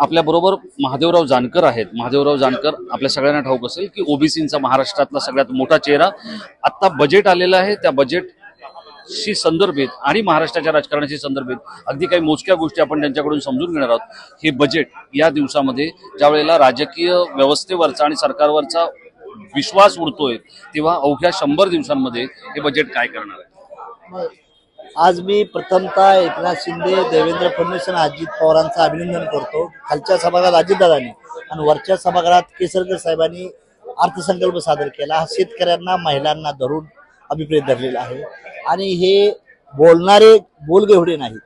आपल्याबरोबर महादेवराव जानकर आहेत. महादेवराव जानकर आपल्या सगळ्यांना ठाऊक असेल की ओबीसींचा महाराष्ट्रातला सगळ्यात मोठा चेहरा आत्ता बजेट आलेला आहे. त्या बजेट शी संदर्भित आणि महाराष्ट्राच्या राजकारणाशी संदर्भित अगदी काही मोजक्या गोष्टी आपण त्यांच्याकडून समजून घेणार आहोत. हे बजेट या दिवसामध्ये ज्या वेळेला राजकीय व्यवस्थेवरचा आणि सरकारवरचा विश्वास उडतोय तेव्हा अवघ्या शंभर दिवसांमध्ये हे बजेट काय करणार आहे? आज मी प्रथमतः एकनाथ शिंदे देवेंद्र फडणवीस आणि अजित पवारांचं अभिनंदन करतो. खालच्या सभागृहात अजितदादांनी आणि वरच्या सभागृहात केसरकर साहेबांनी अर्थसंकल्प सादर केला. हा शेतकऱ्यांना महिलांना धरून अभिप्रेत धरलेला आहे. आणि हे बोलणारे बोलगेवढे नाहीत.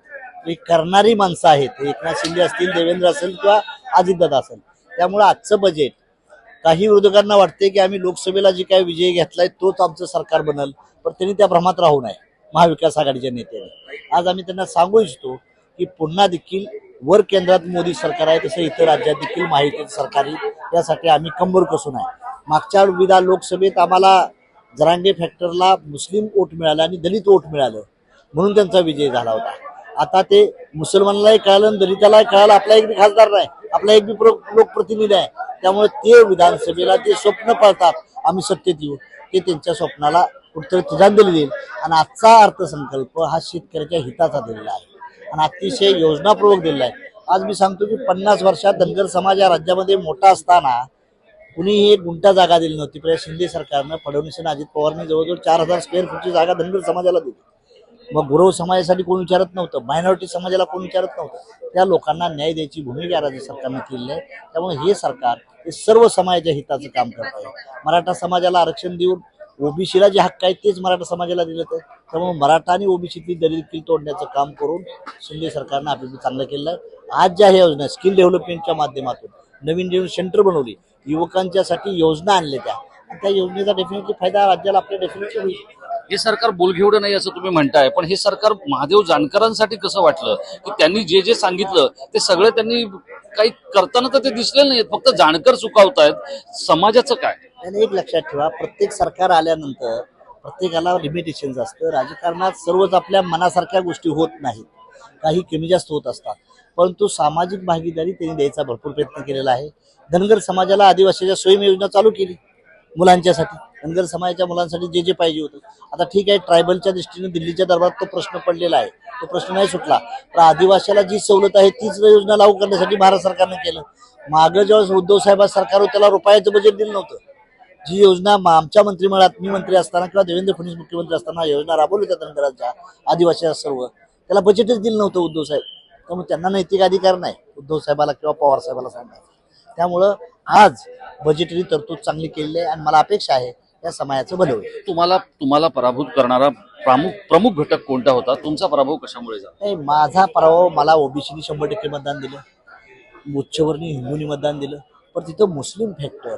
हे करणारी माणसं आहेत. हे एकनाथ शिंदे असतील देवेंद्र असेल किंवा अजितदादा असेल. त्यामुळं आजचं बजेट काही विरोधकांना वाटते की आम्ही लोकसभेला जे काही विजय घेतलाय तोच आमचं सरकार बनल पण त्यांनी त्या भ्रमात राहू नये. महाविकास आघाडीच्या नेत्यांनी. आज आम्ही त्यांना सांगू इच्छितो की पुन्हा देखील वर केंद्रात मोदी सरकार आहे तसं इतर राज्यात देखील माहिती सरकारी यासाठी त्यासाठी आम्ही कंबर कसून आहे. मागच्या विधा लोकसभेत आम्हाला जरांगे फॅक्टरला मुस्लिम वोट मिळालं आणि दलित वोट मिळालं म्हणून त्यांचा विजय झाला होता. आता ते मुसलमानालाही कळालं आणि दलितालाही कळालं आपला एक बी खासदार नाही आपला एक बी प्र- लोकप्रतिनिधी आहे. त्यामुळे ते विधानसभेला ते स्वप्न पाळतात आम्ही सत्तेत येऊ ते त्यांच्या स्वप्नाला कुठतरी तिजांजली देईल आणि आजचा अर्थसंकल्प हा शेतकऱ्याच्या हिताचा दिलेला आहे. आणि अतिशय योजनापूर्वक दिलेला आहे. आज मी सांगतो की पन्नास वर्षात धनगर समाज या राज्यामध्ये मोठा असताना कुणीही एक गुंठा जागा दिली नव्हती. पण शिंदे सरकारनं फडणवीस आणि अजित पवारने जवळजवळ चार हजार स्क्वेअर फूटची जागा धनगर समाजाला दिली. मग गुरव समाजासाठी कोण विचारत नव्हतं? मायनॉरिटी समाजाला कोण विचारत नव्हतं? त्या लोकांना न्याय द्यायची भूमिका राज्य सरकारनं केलेली आहे. त्यामुळे हे सरकार हे सर्व समाजाच्या हिताचं काम करत आहे. मराठा समाजाला आरक्षण देऊन ओबीसीला जे हक्क आहेत तेच मराठा समाजाला दिलं तर त्यामुळे मराठा आणि ओबीसीतली दलित किल तोडण्याचं काम करून शिंदे सरकारनं आपल्याला चांगलं केलं आहे. आज ज्या ह्या योजना स्किल डेव्हलपमेंटच्या माध्यमातून नवीन नवीन सेंटर बनवली युवकांच्यासाठी योजना आणल्या त्या. आणि त्या योजनेचा डेफिनेटली फायदा राज्याला आपल्या डेफिनेटली होईल. हे सरकार बोलघेवडं नाही असं तुम्ही म्हणताय पण हे सरकार महादेव जानकरांसाठी कसं वाटलं? की त्यांनी जे जे सांगितलं ते सगळं त्यांनी काही करताना तर ते दिसले नाही फक्त जाणकर चुकावतायत. समाजाचं काय? आणि एक लक्षात ठेवा प्रत्येक सरकार आल्यानंतर प्रत्येकाला लिमिटेशन्स असतं. राजकारणात सर्वच आपल्या मनासारख्या गोष्टी होत नाहीत. काही कमी जास्त होत असतात. परंतु सामाजिक भागीदारी त्यांनी द्यायचा भरपूर प्रयत्न केलेला आहे. धनगर समाजाला आदिवासीच्या स्वयं योजना चालू केली मुलांच्यासाठी. धनगर समाजाच्या मुलांसाठी जे जे पाहिजे होतं. आता ठीक आहे ट्रायबलच्या दृष्टीने दिल्लीच्या दरबारात तो प्रश्न पडलेला आहे. तो प्रश्न नाही सुटला. तर आदिवासीला जी सवलत आहे तीच योजना लागू करण्यासाठी भारत सरकारनं केलं. मागं ज्यावेळेस उद्धव साहेब सरकार होतं त्याला रुपयाचं बजेट दिलं नव्हतं. जी योजना आमच्या मंत्रिमंडळात मी मंत्री असताना किंवा देवेंद्र फडणवीस मुख्यमंत्री असताना योजना राबवली त्या धनगरांच्या आदिवासीच्या सर्व. त्याला बजेटच दिलं नव्हतं उद्धव साहेब. त्यामुळे त्यांना नैतिक अधिकार नाही उद्धव साहेबाला किंवा पवार साहेबाला सांगायचं. त्यामुळं आज बजेटरी तरतूद चांगली केलेली आहे आणि मला अपेक्षा आहे या समाजाचं भलं होईल. तुम्हाला तुम्हाला पराभूत करणारा प्रमुख प्रमुख घटक कोणता होता? तुमचा पराभव कशामुळे झाला? नाही माझा पराभव मला ओबीसीनी शंभर टक्के मतदान दिलं. उच्चवर्णीय हिंदूंनी मतदान दिलं. पण तिथं मुस्लिम फॅक्टर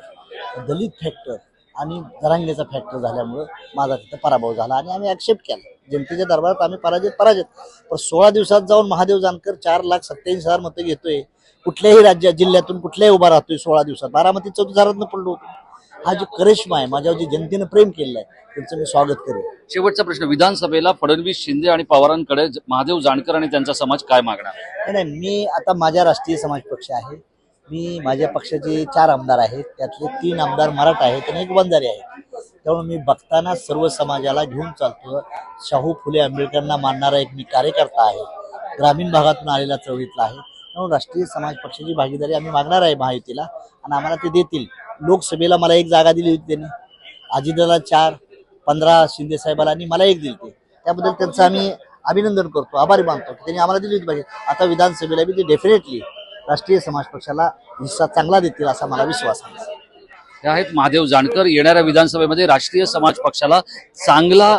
दलित फॅक्टर आणि जरांगेचा फॅक्टर झाल्यामुळं माझा तिथं पराभव झाला आणि आम्ही ॲक्सेप्ट केला. जनतेच्या दरबारात आम्ही पराजित पराजित. पण सोळा दिवसात जाऊन महादेव जानकर चार लाख सत्याऐंशी हजार मतं घेतोय. कुठल्याही राज्यात जिल्ह्यातून कुठल्याही उभा राहतोय सोळा दिवसात. बारामती चौदा हजारातनं पडलो होतो. हा जो करिश्मा आहे माझ्यावर जी जनतेनं प्रेम केलेलं आहे त्यांचं मी स्वागत करेन. शेवटचा प्रश्न विधानसभेला फडणवीस शिंदे आणि पवारांकडे महादेव जानकर आणि त्यांचा समाज काय मागणार? नाही नाही, मी आता माझ्या राष्ट्रीय समाज पक्ष आहे. मी माझ्या पक्षाचे चार आमदार आहेत त्यातले तीन आमदार मराठा आहेत आणि एक बंजारी आहे. त्यामुळे मी बघताना सर्व समाजाला घेऊन चालतो शाहू फुले आंबेडकरांना मानणारा एक मी कार्यकर्ता आहे. ग्रामीण भागातून आलेला चळवळीतला आहे. त्यामुळे राष्ट्रीय समाज पक्षाची भागीदारी आम्ही मागणार आहे महायुतीला आणि आम्हाला ते देतील. लोकसभेला मला एक जागा दिली होती त्यांनी. अजितला चार पंधरा शिंदे साहेबाला आणि मला एक दिली होती. त्याबद्दल त्यांचं आम्ही अभिनंदन करतो आभारी मानतो की त्यांनी आम्हाला दिली होती पाहिजे. आता विधानसभेला बी ते डेफिनेटली राष्ट्रीय समाज पक्षाला हिस्सा चांगला देतील असा मला विश्वास आहे. हे आहेत महादेव जानकर. येणाऱ्या विधानसभेमध्ये राष्ट्रीय समाज पक्षाला चांगला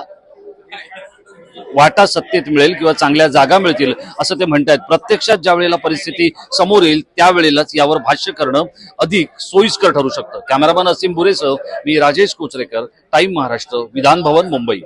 वाटा सत्तेत मिळेल किंवा चांगल्या जागा मिळतील असं ते म्हणतायत. प्रत्यक्षात ज्या वेळेला परिस्थिती समोर येईल त्यावेळेलाच यावर भाष्य करणं अधिक सोयीस्कर ठरू शकतं. कॅमेरामॅन असीम बुरेसह मी राजेश कोचरेकर टाईम महाराष्ट्र विधान भवन मुंबई.